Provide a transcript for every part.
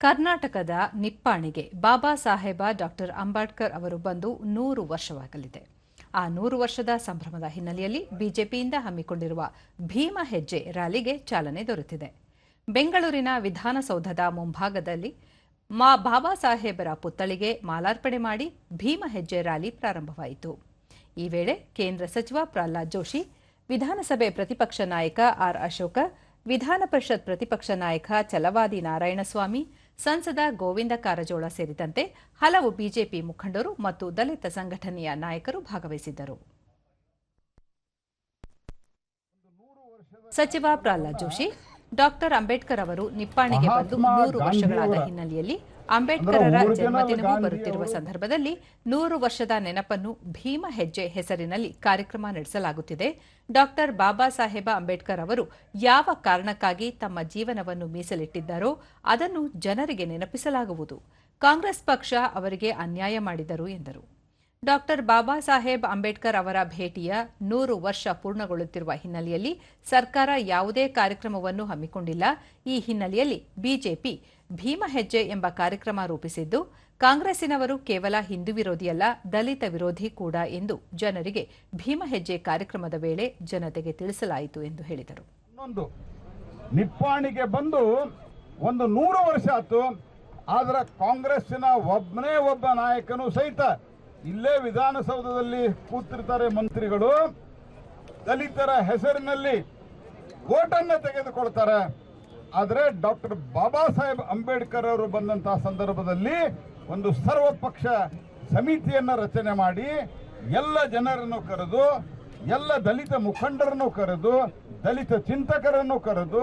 ಕರ್ನಾಟಕದ ನಿಪ್ಪಾಣಿಗೆ ಬಾಬಾ ಸಾಹೇಬ ಡಾಕ್ಟರ್ ಅಂಬೇಡ್ಕರ್ ಅವರು ಬಂದು ನೂರು ವರ್ಷವಾಗಲಿದೆ. ಆ ನೂರು ವರ್ಷದ ಸಂಭ್ರಮದ ಹಿನ್ನೆಲೆಯಲ್ಲಿ ಬಿಜೆಪಿಯಿಂದ ಹಮ್ಮಿಕೊಂಡಿರುವ ಭೀಮ ಹೆಜ್ಜೆ ರ್ಯಾಲಿಗೆ ಚಾಲನೆ ದೊರೆತಿದೆ. ಬೆಂಗಳೂರಿನ ವಿಧಾನಸೌಧದ ಮುಂಭಾಗದಲ್ಲಿ ಮಾ ಬಾಬಾ ಸಾಹೇಬರ ಪುತ್ಥಳಿಗೆ ಮಾಲಾರ್ಪಣೆ ಮಾಡಿ ಭೀಮ ಹೆಜ್ಜೆ ರ್ಯಾಲಿ ಪ್ರಾರಂಭವಾಯಿತು. ಈ ವೇಳೆ ಕೇಂದ್ರ ಸಚಿವ ಪ್ರಹ್ಲಾದ್ ಜೋಶಿ, ವಿಧಾನಸಭೆ ಪ್ರತಿಪಕ್ಷ ನಾಯಕ ಆರ್ ಅಶೋಕ, ವಿಧಾನ ಪರಿಷತ್ ಪ್ರತಿಪಕ್ಷ ನಾಯಕ ಚಲವಾದಿ ನಾರಾಯಣಸ್ವಾಮಿ ಸಂಸದ ಗೋವಿಂದ ಕಾರಜೋಳ ಸೇರಿದಂತೆ ಹಲವು ಬಿಜೆಪಿ ಮುಖಂಡರು ಮತ್ತು ದಲಿತ ಸಂಘಟನೆಯ ನಾಯಕರು ಭಾಗವಹಿಸಿದ್ದರು. ಸಚಿವ ಪ್ರಹ್ಲಾದ್ ಜೋಶಿ ಡಾಕ್ಟರ್ ಅಂಬೇಡ್ಕರ್ ಅವರು ನಿಪ್ಪಾಣಿಗೆ ಬಂದು ನೂರು ವರ್ಷಗಳಾದ ಹಿನ್ನೆಲೆಯಲ್ಲಿ ಅಂಬೇಡ್ಕರರ ಜನ್ಮದಿನವೂ ಬರುತ್ತಿರುವ ಸಂದರ್ಭದಲ್ಲಿ ನೂರು ವರ್ಷದ ನೆನಪನ್ನು ಭೀಮ ಹೆಜ್ಜೆ ಹೆಸರಿನಲ್ಲಿ ಕಾರ್ಯಕ್ರಮ ನಡೆಸಲಾಗುತ್ತಿದೆ. ಡಾಕ್ಟರ್ ಬಾಬಾ ಸಾಹೇಬ ಅಂಬೇಡ್ಕರ್ ಅವರು ಯಾವ ಕಾರಣಕ್ಕಾಗಿ ತಮ್ಮ ಜೀವನವನ್ನು ಮೀಸಲಿಟ್ಟಿದ್ದಾರೋ ಅದನ್ನು ಜನರಿಗೆ ನೆನಪಿಸಲಾಗುವುದು. ಕಾಂಗ್ರೆಸ್ ಪಕ್ಷ ಅವರಿಗೆ ಅನ್ಯಾಯ ಮಾಡಿದರು ಎಂದರು. ಡಾಕ್ಟರ್ ಬಾಬಾ ಸಾಹೇಬ್ ಅಂಬೇಡ್ಕರ್ ಅವರ ಭೇಟಿಯ ನೂರು ವರ್ಷ ಪೂರ್ಣಗೊಳ್ಳುತ್ತಿರುವ ಹಿನ್ನೆಲೆಯಲ್ಲಿ ಸರ್ಕಾರ ಯಾವುದೇ ಕಾರ್ಯಕ್ರಮವನ್ನು ಹಮ್ಮಿಕೊಂಡಿಲ್ಲ. ಈ ಹಿನ್ನೆಲೆಯಲ್ಲಿ ಬಿಜೆಪಿ ಭೀಮ ಹೆಜ್ಜೆ ಎಂಬ ಕಾರ್ಯಕ್ರಮ ರೂಪಿಸಿದ್ದು, ಕಾಂಗ್ರೆಸ್ಸಿನವರು ಕೇವಲ ಹಿಂದೂ ವಿರೋಧಿಯಲ್ಲ ದಲಿತ ವಿರೋಧಿ ಕೂಡ ಎಂದು ಜನರಿಗೆ ಭೀಮ ಹೆಜ್ಜೆ ಕಾರ್ಯಕ್ರಮದ ವೇಳೆ ಜನತೆಗೆ ತಿಳಿಸಲಾಯಿತು ಎಂದು ಹೇಳಿದರು. ನಿಪ್ಪಾಣಿಗೆ ಬಂದು ಒಂದು ನೂರು ವರ್ಷ ಆಯ್ತು. ಆದರೆ ಕಾಂಗ್ರೆಸ್ಸಿನ ಒಬ್ಬನೇ ಒಬ್ಬ ನಾಯಕನು ಸಹಿತ ಇಲ್ಲೇ ವಿಧಾನಸೌಧದಲ್ಲಿ ಕೂತಿರ್ತಾರೆ ಮಂತ್ರಿಗಳು. ದಲಿತರ ಹೆಸರಿನಲ್ಲಿ ಓಟನ್ನ ತೆಗೆದುಕೊಳ್ತಾರೆ. ಆದರೆ ಡಾಕ್ಟರ್ ಬಾಬಾ ಸಾಹೇಬ್ ಅಂಬೇಡ್ಕರ್ ಅವರು ಬಂದಂತಹ ಸಂದರ್ಭದಲ್ಲಿ ಒಂದು ಸರ್ವಪಕ್ಷ ಸಮಿತಿಯನ್ನ ರಚನೆ ಮಾಡಿ ಎಲ್ಲ ಜನರನ್ನು ಕರೆದು, ಎಲ್ಲ ದಲಿತ ಮುಖಂಡರನ್ನು ಕರೆದು, ದಲಿತ ಚಿಂತಕರನ್ನು ಕರೆದು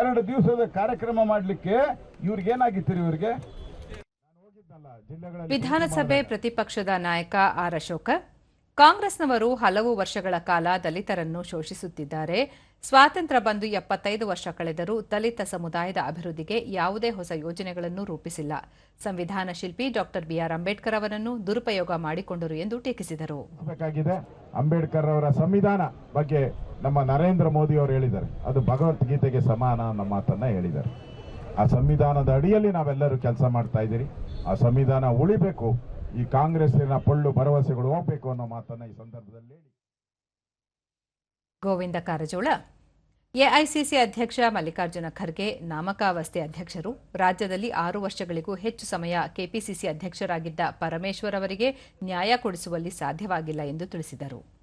ಎರಡು ದಿವಸದ ಕಾರ್ಯಕ್ರಮ ಮಾಡಲಿಕ್ಕೆ ಇವ್ರಿಗೇನಾಗಿತ್ತು ಇವ್ರಿಗೆ? ವಿಧಾನಸಭೆ ಪ್ರತಿಪಕ್ಷದ ನಾಯಕ ಆರ್ ಅಶೋಕ ಕಾಂಗ್ರೆಸ್ನವರು ಹಲವು ವರ್ಷಗಳ ಕಾಲ ದಲಿತರನ್ನು ಶೋಷಿಸುತ್ತಿದ್ದಾರೆ. ಸ್ವಾತಂತ್ರ್ಯ ಬಂದು ಎಪ್ಪತ್ತೈದು ವರ್ಷ ಕಳೆದರೂ ದಲಿತ ಸಮುದಾಯದ ಅಭಿವೃದ್ಧಿಗೆ ಯಾವುದೇ ಹೊಸ ಯೋಜನೆಗಳನ್ನು ರೂಪಿಸಿಲ್ಲ. ಸಂವಿಧಾನ ಶಿಲ್ಪಿ ಡಾಕ್ಟರ್ ಬಿಆರ್ ಅಂಬೇಡ್ಕರ್ ಅವರನ್ನು ದುರುಪಯೋಗ ಮಾಡಿಕೊಂಡರು ಎಂದು ಟೀಕಿಸಿದರು. ಅಂಬೇಡ್ಕರ್ ಅವರ ಸಂವಿಧಾನ ಬಗ್ಗೆ ನಮ್ಮ ನರೇಂದ್ರ ಮೋದಿ ಅವರು ಹೇಳಿದ್ದಾರೆ. ಅದು ಭಗವದ್ಗೀತೆಗೆ ಸಮಾನ ಅನ್ನೋ ಮಾತನ್ನ ಹೇಳಿದ್ದಾರೆ. ಆ ಸಂವಿಧಾನದ ಅಡಿಯಲ್ಲಿ ನಾವೆಲ್ಲರೂ ಕೆಲಸ ಮಾಡ್ತಾ ಇದ್ದೀರಿ. ಆ ಸಂವಿಧಾನ ಉಳಿಬೇಕು. ಈ ಕಾಂಗ್ರೆಸ್ಸಿನ ಪೊಳ್ಳು ಭರವಸೆಗಳು ಹೋಗ್ಬೇಕು ಅನ್ನೋ ಮಾತನ್ನ ಈ ಸಂದರ್ಭದಲ್ಲಿ ಗೋವಿಂದ ಕಾರಜೋಳ, ಎಐಸಿಸಿ ಅಧ್ಯಕ್ಷ ಮಲ್ಲಿಕಾರ್ಜುನ ಖರ್ಗೆ, ನಾಮಕಾವಸ್ಥೆ ಅಧ್ಯಕ್ಷರು, ರಾಜ್ಯದಲ್ಲಿ ಆರು ವರ್ಷಗಳಿಗೂ ಹೆಚ್ಚು ಸಮಯ ಕೆಪಿಸಿಸಿ ಅಧ್ಯಕ್ಷರಾಗಿದ್ದ ಪರಮೇಶ್ವರ್ ಅವರಿಗೆ ನ್ಯಾಯ ಕೊಡಿಸುವಲ್ಲಿ ಸಾಧ್ಯವಾಗಿಲ್ಲ ಎಂದು ತಿಳಿಸಿದರು.